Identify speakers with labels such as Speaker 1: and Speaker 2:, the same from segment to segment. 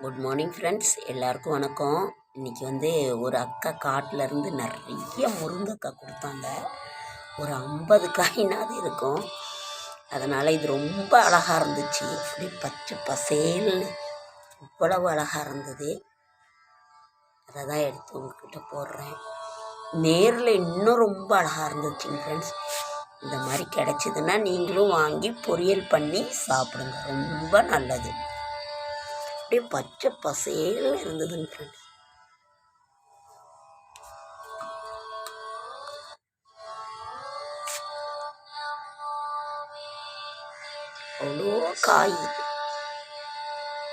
Speaker 1: Good morning friends எல்லாருக்கும் வணக்கம். இன்றைக்கி வந்து ஒரு அக்கா காட்டிலேருந்து நிறைய முருங்கைக்காய் கொடுத்தாங்க. ஒரு ஐம்பது காயினாவது இருக்கும். அதனால் இது ரொம்ப அழகாக இருந்துச்சு. அப்படி பச்சை பசேல்னு இவ்வளவு அழகாக இருந்தது. அதை தான் எடுத்து உங்ககிட்ட போடுறேன். நேரில் இன்னும் ரொம்ப அழகாக இருந்துச்சுங்க ஃப்ரெண்ட்ஸ் இந்த மாதிரி கிடச்சிதுன்னா நீங்களும் வாங்கி பொரியல் பண்ணி சாப்பிடுங்க. ரொம்ப நல்லது. அப்படியே பச்சை பசேல்னு இருந்ததுன்னு ஃப்ரெண்ட்ஸ் அவ்வளோ காய்.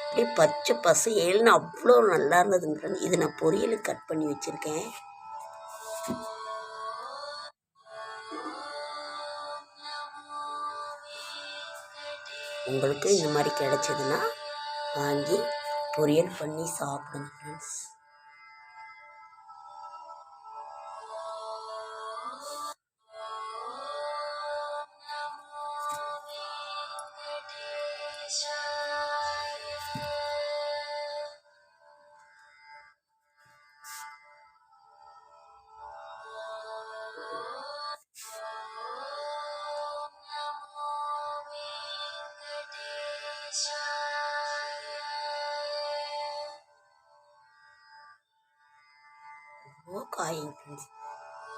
Speaker 1: அப்படியே பச்சை பசு ஏழுன்னு அவ்வளோ நல்லா இருந்ததுங்க ஃப்ரெண்ட்ஸ் இது நான் பொரியலுக்கு கட் பண்ணி வச்சுருக்கேன். உங்களுக்கு இந்த மாதிரி கிடைச்சதுன்னா வாங்கி பொரியல் பண்ணி சாப்பிடுங்க ஃப்ரெண்ட்ஸ் ரொம்ப காயும் ஃப்ரெண்ட்ஸ்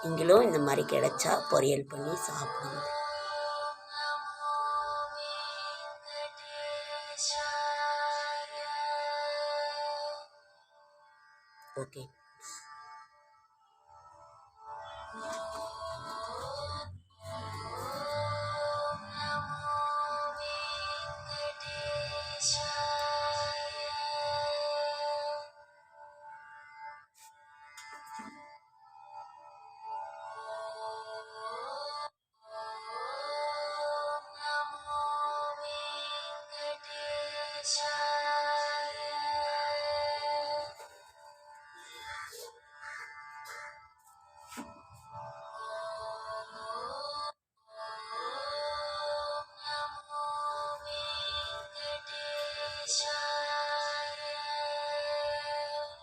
Speaker 1: நீங்களும் இந்த மாதிரி கிடைச்சா பொரியல் பண்ணி சாப்பிடுங்க. ஓகே. Yes.